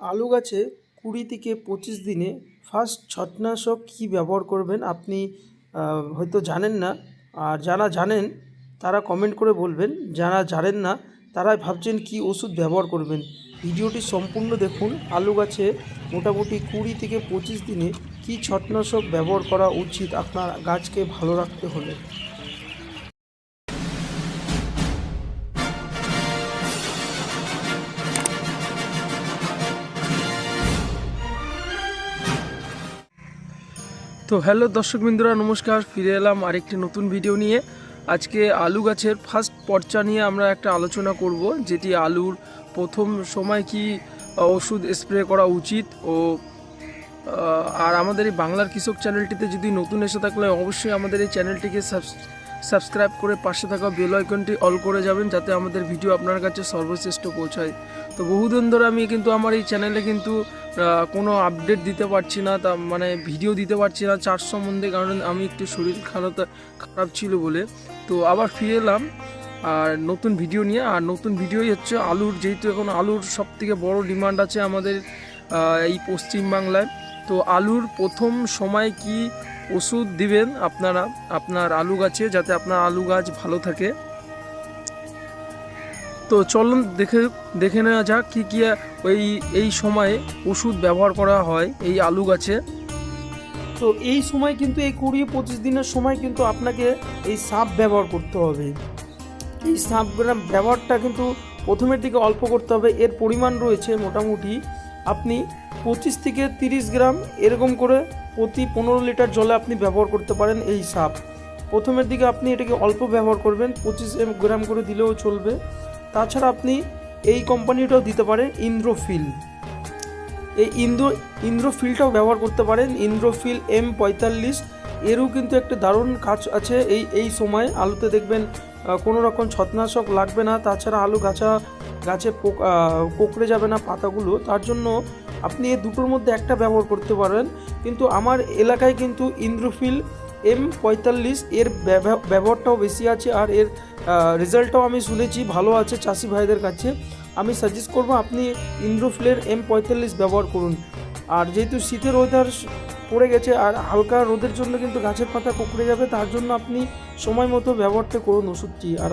আলু গাছে কুড়ি থেকে পঁচিশ দিনে ফার্স্ট ছটনাশক কী ব্যবহার করবেন আপনি হয়তো জানেন না। আর যারা জানেন, তারা কমেন্ট করে বলবেন। যারা জানেন না তারা ভাবছেন কী ওষুধ ব্যবহার করবেন। ভিডিওটি সম্পূর্ণ দেখুন। আলু গাছে মোটামুটি কুড়ি থেকে পঁচিশ দিনে কী ছটনাশক ব্যবহার করা উচিত আপনার গাছকে ভালো রাখতে হলে? তো হ্যালো দর্শক বিন্দুরা নমস্কার, ফিরে এলাম আরেকটি নতুন ভিডিও নিয়ে। আজকে আলু গাছের ফার্স্ট পর্চা নিয়ে আমরা একটা আলোচনা করব, যেটি আলুর প্রথম সময় কি ওষুধ স্প্রে করা উচিত ও আর আমাদের এই বাংলার কৃষক চ্যানেলটিতে যদি নতুন এসে থাকলে অবশ্যই আমাদের এই চ্যানেলটিকে সাবস্ক্রাইব করে পাশে থাকা বেল আইকনটি অল করে যাবেন, যাতে আমাদের ভিডিও আপনার কাছে সর্বশ্রেষ্ঠ পৌঁছায়। তো বহুদিন ধরে আমি কিন্তু আমার এই চ্যানেলে কিন্তু কোনো আপডেট দিতে পারছি না, তা মানে ভিডিও দিতে পারছি না চাষ সম্বন্ধে, কারণ আমি একটু শরীর খারাপ খারাপ ছিল বলে। তো আবার ফিরে এলাম, আর নতুন ভিডিও নিয়ে, আর নতুন ভিডিওই হচ্ছে আলুর, যেহেতু এখন আলুর সব থেকে বড় ডিমান্ড আছে আমাদের এই পশ্চিম বাংলায় তো আলুর প্রথম সময় কি ওষুধ দিবেন আপনারা, আপনার আলু গাছে, যাতে আপনার আলু গাছ ভালো থাকে? তো চলুন দেখে দেখে নেওয়া যাক কী কী, ওই, এই সময়ে ওষুধ ব্যবহার করা হয় এই আলু গাছে। তো এই সময় কিন্তু, এই কুড়ি পঁচিশ দিনের সময় কিন্তু আপনাকে এই সাপ ব্যবহার করতে হবে। এই সাপ ব্যবহারটা কিন্তু প্রথমের দিকে অল্প করতে হবে, এর পরিমাণ রয়েছে মোটামুটি আপনি পঁচিশ থেকে তিরিশ গ্রাম এরকম করে প্রতি পনেরো লিটার জলে আপনি ব্যবহার করতে পারেন এই সাপ। প্রথমের দিকে আপনি এটাকে অল্প ব্যবহার করবেন, পঁচিশ গ্রাম করে দিলেও চলবে। তাছাড়া আপনি এই কোম্পানিটাও দিতে পারেন ইন্দ্রোফিল এই ইন্দ্র ইন্দ্রোফিলটাও ব্যবহার করতে পারেন। ইন্দ্রোফিল এম পঁয়তাল্লিশ এরও কিন্তু একটা দারুণ কাজ আছে এই এই সময়। আলুতে দেখবেন কোনো রকম ছত্রাকনাশক লাগবে না। তাছাড়া আলু গাছা গাছে পোক আহ, যাবে না পাতাগুলো। তার জন্য আপনি এই দুটোর মধ্যে একটা ব্যবহার করতে পারেন। কিন্তু আমার এলাকায় কিন্তু ইন্দ্রোফিল এম পঁয়তাল্লিশ, এর ব্যবহারটাও বেশি আছে আর এর রেজাল্টটাও আমি শুনেছি ভালো আছে চাষি ভাইদের কাছে। আমি সাজেস্ট করব আপনি ইন্দ্রোফিলের এম পঁয়তাল্লিশ ব্যবহার করুন। আর যেহেতু শীতের ওয়েদার পড়ে গেছে আর হালকা রোদের জন্য কিন্তু গাছের পাতা কুকড়ে যাবে, তার জন্য আপনি সময় মতো ব্যবহারটা করুন ওষুধটি। আর